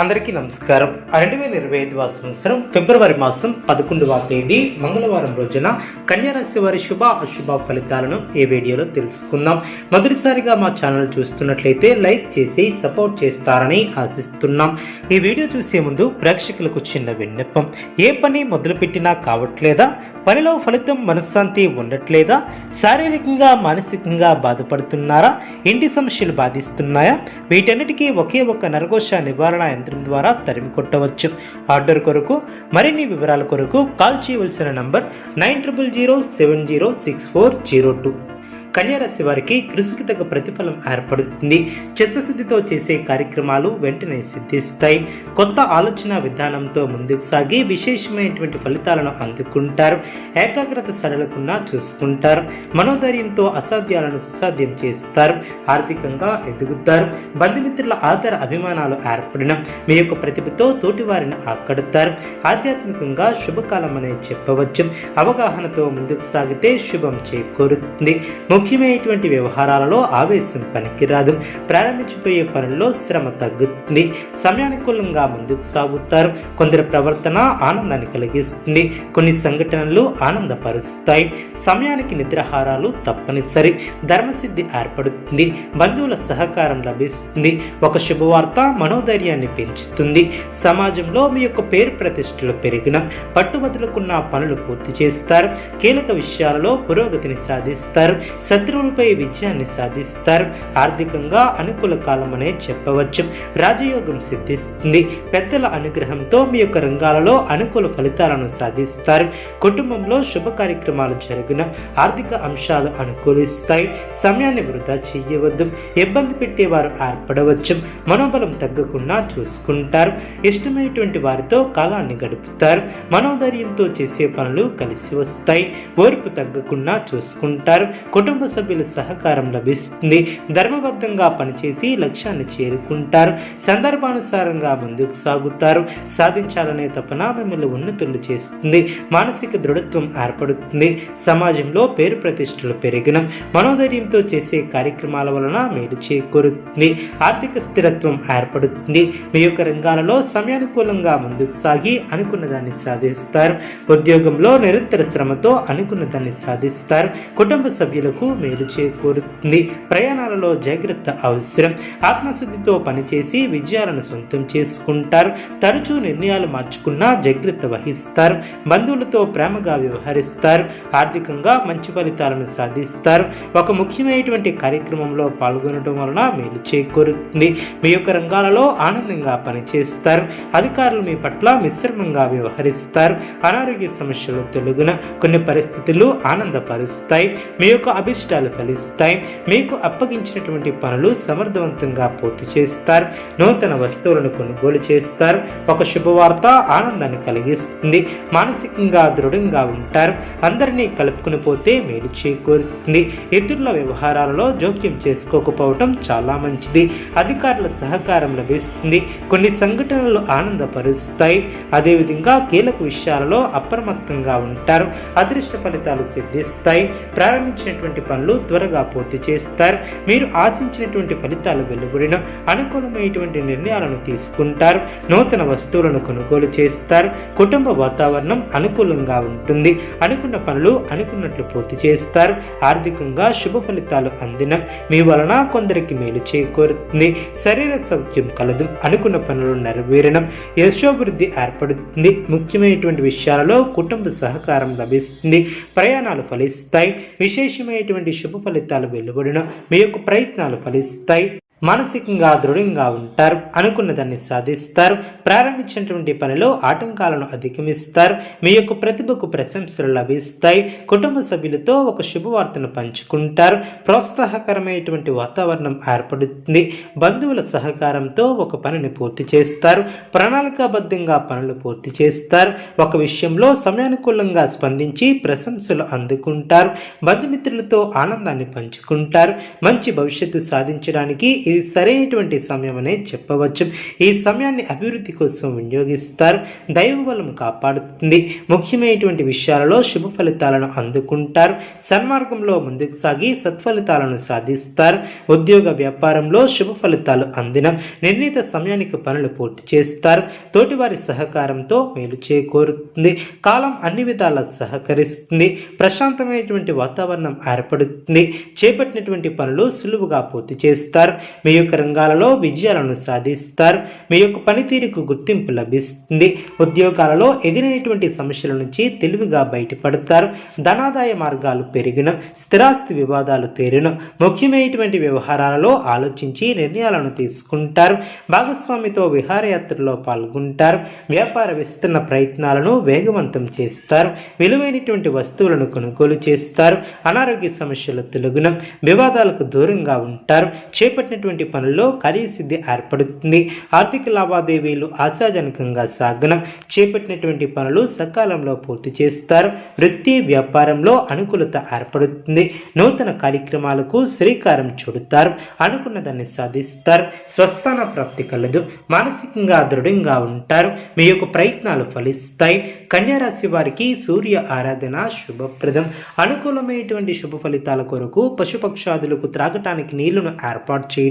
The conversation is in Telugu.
అందరికీ నమస్కారం. రెండు వేల ఇరవై ఐదవ సంవత్సరం ఫిబ్రవరి మాసం పదకొండవ తేదీ మంగళవారం రోజున కన్యారాశి వారి శుభ అశుభ ఫలితాలను ఈ వీడియోలో తెలుసుకుందాం. మొదటిసారిగా మా ఛానల్ చూస్తున్నట్లయితే లైక్ చేసి సపోర్ట్ చేస్తారని ఆశిస్తున్నాం. ఈ వీడియో చూసే ముందు ప్రేక్షకులకు చిన్న విన్నపం. ఏ పని మొదలుపెట్టినా కావట్లేదా? పనిలో ఫలితం మనశ్శాంతి ఉండట్లేదా? శారీరకంగా మానసికంగా బాధపడుతున్నారా? ఇంటి సమస్యలు బాధిస్తున్నాయా? వీటన్నిటికీ ఒకే ఒక నరఘోష నివారణ యంత్రం ద్వారా తరిమి కొట్టవచ్చు. ఆర్డర్ కొరకు మరిన్ని వివరాల కొరకు కాల్ చేయవలసిన number nine triple zero seven zero six four zero two. కన్యారాశి వారికి కృషికి తగ్గ ప్రతిఫలం ఏర్పడుతుంది. చిత్తశుద్ధితో చేసే కార్యక్రమాలు వెంటనే సిద్ధిస్తాయి. కొత్త ఆలోచన విధానంతో ముందుకు సాగి విశేషమైనటువంటి ఫలితాలను అందుకుంటారు. ఏకాగ్రత సరళకుండా చూసుకుంటారు. మనోధైర్యంతో అసాధ్యాలను సుసాధ్యం చేస్తారు. ఆర్థికంగా ఎదుగుతారు. బంధుమిత్రుల ఆదర అభిమానాలు ఏర్పడిన మీ యొక్క ప్రతిభతో తోటి వారిని ఆకడతారు ఆధ్యాత్మికంగా శుభకాలం అనే చెప్పవచ్చు. అవగాహనతో ముందుకు సాగితే శుభం చేకూరుతుంది. ముఖ్యమైనటువంటి వ్యవహారాలలో ఆవేశం పనికిరాదు. ప్రారంభించిపోయే పనుల్లో శ్రమ తగ్గుతుంది. సమయానుకూలంగా ముందుకు సాగుతారు. కొందరి ప్రవర్తన ఆనందాన్ని కలిగిస్తుంది. కొన్ని సంఘటనలు ఆనందపరుస్తాయి. సమయానికి నిద్రాహారాలు తప్పనిసరి. ధర్మసిద్ధి ఏర్పడుతుంది. బంధువుల సహకారం లభిస్తుంది. ఒక శుభవార్త మనోధైర్యాన్ని పెంచుతుంది. సమాజంలో మీ యొక్క పేరు ప్రతిష్టలు పెరిగిన పట్టుబదులుకున్న పనులు పూర్తి చేస్తారు. కీలక విషయాలలో పురోగతిని సాధిస్తారు. శత్రువులపై విజయాన్ని సాధిస్తారు. ఆర్థికంగా అనుకూల కాలం అనే చెప్పవచ్చు. రాజయోగం సిద్ధిస్తుంది. పెద్దల అనుగ్రహంతో మీ యొక్క రంగాలలో అనుకూల ఫలితాలను సాధిస్తారు. కుటుంబంలో శుభ కార్యక్రమాలు జరిగిన. ఆర్థిక అంశాలు అనుకూలిస్తాయి. సమయాన్ని వృధా చేయవద్దు. ఇబ్బంది పెట్టేవారు ఏర్పడవచ్చు. మనోబలం తగ్గకుండా చూసుకుంటారు. ఇష్టమైనటువంటి వారితో కాలాన్ని గడుపుతారు. మనోధైర్యంతో చేసే పనులు కలిసి వస్తాయి. ఓర్పు తగ్గకుండా చూసుకుంటారు. కుటుంబ కుటుంబ సభ్యుల సహకారం లభిస్తుంది. ధర్మబద్ధంగా పనిచేసి లక్ష్యాన్ని చేరుకుంటారు. సందర్భానుసారంగా ముందుకు సాగుతారు. సాధించాలనే తపన మిమ్మల్ని ఉన్నతులు చేస్తుంది. మానసిక దృఢత్వం ఏర్పడుతుంది. సమాజంలో పేరు ప్రతిష్టలు పెరిగిన. మనోధైర్యంతో చేసే కార్యక్రమాల వలన మేలు చేకూరుతుంది. ఆర్థిక స్థిరత్వం ఏర్పడుతుంది. మీ యొక్క రంగాలలో సమయానుకూలంగా ముందుకు సాగి అనుకున్న దాన్ని సాధిస్తారు. ఉద్యోగంలో నిరంతర శ్రమతో అనుకున్న దాన్ని సాధిస్తారు. కుటుంబ సభ్యులకు మేలు చేకూరుతుంది. ప్రయాణాలలో జాగ్రత్త అవసరం. ఆత్మశుద్ధితో పనిచేసి విజయాలను సొంతం చేసుకుంటారు. తరచూ నిర్ణయాలు మార్చుకున్నా జాగ్రత్త వహిస్తారు. బంధువులతో ప్రేమగా వ్యవహరిస్తారు. ఆర్థికంగా మంచి ఫలితాలను సాధిస్తారు. ఒక ముఖ్యమైనటువంటి కార్యక్రమంలో పాల్గొనడం వలన మేలు చేకూరుతుంది. మీ యొక్క రంగాలలో ఆనందంగా పనిచేస్తారు. అధికారులు మీ పట్ల మిశ్రమంగా వ్యవహరిస్తారు. అనారోగ్య సమస్యలు తెలుగున కొన్ని పరిస్థితులు ఆనందపరుస్తాయి. మీ యొక్క అభిష్టాలు ఫలిస్తాయి. మీకు అప్పగించినటువంటి పనులు సమర్థవంతంగా పూర్తి చేస్తారు. నూతన వస్తువులను కొనుగోలు చేస్తారు. ఒక శుభవార్త ఆనందాన్ని కలిగిస్తుంది. మానసికంగా దృఢంగా ఉంటారు. అందరినీ కలుపుకుని పోతే మేలు చేకూరుతుంది. ఇతరుల వ్యవహారాలలో జోక్యం చేసుకోకపోవటం చాలా మంచిది. అధికారుల సహకారం లభిస్తుంది. కొన్ని సంఘటనలు ఆనందపరుస్తాయి. అదేవిధంగా కీలక విషయాలలో అప్రమత్తంగా ఉంటారు. అదృష్ట ఫలితాలు సిద్ధిస్తాయి. ప్రారంభించినటువంటి పనులు త్వరగా పూర్తి చేస్తారు. మీరు ఆశించినటువంటి ఫలితాలు వెలువడిన అనుకూలమైనటువంటి నిర్ణయాలను తీసుకుంటారు. నూతన వస్తువులను కొనుగోలు చేస్తారు. కుటుంబ వాతావరణం అనుకూలంగా ఉంటుంది. అనుకున్న పనులు అనుకున్నట్లు పూర్తి చేస్తారు. ఆర్థికంగా శుభ ఫలితాలు అందిన మీ వలన కొందరికి మేలు చేకూరుతుంది. శరీర సౌఖ్యం కలదు. అనుకున్న పనులు నెరవేరడం యశోభివృద్ధి ఏర్పడుతుంది. ముఖ్యమైనటువంటి విషయాలలో కుటుంబ సహకారం లభిస్తుంది. ప్రయాణాలు ఫలిస్తాయి. విశేషమైనటువంటి శుభ ఫలితాలు వెలువడిన మీ యొక్క ప్రయత్నాలు ఫలిస్తాయి. మానసికంగా దృఢంగా ఉంటారు అనుకున్న దాన్ని సాధిస్తారు. ప్రారంభించినటువంటి పనిలో ఆటంకాలను అధిగమిస్తారు. మీ యొక్క ప్రతిభకు ప్రశంసలు లభిస్తాయి. కుటుంబ సభ్యులతో ఒక శుభవార్తను పంచుకుంటారు. ప్రోత్సాహకరమైనటువంటి వాతావరణం ఏర్పడుతుంది. బంధువుల సహకారంతో ఒక పనిని పూర్తి చేస్తారు. ప్రణాళికాబద్ధంగా పనులు పూర్తి చేస్తారు. ఒక విషయంలో సమయానుకూలంగా స్పందించి ప్రశంసలు అందుకుంటారు. బంధుమిత్రులతో ఆనందాన్ని పంచుకుంటారు. మంచి భవిష్యత్తు సాధించడానికి ఇది సరైనటువంటి సమయం అనే చెప్పవచ్చు. ఈ సమయాన్ని అభివృద్ధి కోసం వినియోగిస్తారు. దైవ బలం కాపాడుతుంది. ముఖ్యమైనటువంటి విషయాలలో శుభ ఫలితాలను అందుకుంటారు. సన్మార్గంలో ముందుకు సాగి సత్ఫలితాలను సాధిస్తారు. ఉద్యోగ వ్యాపారంలో శుభ ఫలితాలు అందిన నిర్ణీత సమయానికి పనులు పూర్తి చేస్తారు. తోటివారి సహకారంతో మేలు చేకూరుతుంది. కాలం అన్ని విధాలా సహకరిస్తుంది. ప్రశాంతమైనటువంటి వాతావరణం ఏర్పడుతుంది. చేపట్టినటువంటి పనులు సులువుగా పూర్తి చేస్తారు. మీ యొక్క రంగాలలో విజయాలను సాధిస్తారు. మీ యొక్క పనితీరుకు గుర్తింపు లభిస్తుంది. ఉద్యోగాలలో ఎదిరినటువంటి సమస్యల నుంచి తెలివిగా బయటపడతారు. ధనాదాయ మార్గాలు పెరిగిన స్థిరాస్తి వివాదాలు తీరిన ముఖ్యమైనటువంటి వ్యవహారాలలో ఆలోచించి నిర్ణయాలను తీసుకుంటారు. భాగస్వామితో విహారయాత్రలో పాల్గొంటారు. వ్యాపార విస్తరణ ప్రయత్నాలను వేగవంతం చేస్తారు. విలువైనటువంటి వస్తువులను కొనుగోలు చేస్తారు. అనారోగ్య సమస్యలు తొలగున వివాదాలకు దూరంగా ఉంటారు. చేపట్టినటువంటి పనుల్లో కార్యసిద్ధి ఏర్పడుతుంది. ఆర్థిక లావాదేవీలు ఆశాజనకంగా సాగన చేపట్టినటువంటి పనులు సకాలంలో పూర్తి చేస్తారు. వృత్తి వ్యాపారంలో అనుకూలత ఏర్పడుతుంది. నూతన కార్యక్రమాలకు శ్రీకారం చుడతారు. అనుకున్న దాన్ని సాధిస్తారు. స్వస్థాన ప్రాప్తి కలదు. మానసికంగా దృఢంగా ఉంటారు. మీ యొక్క ప్రయత్నాలు ఫలిస్తాయి. కన్యారాశి వారికి సూర్య ఆరాధన శుభప్రదం. అనుకూలమైనటువంటి శుభ ఫలితాల కొరకు పశుపక్షాదులకు త్రాగటానికి నీళ్ళను ఏర్పాటు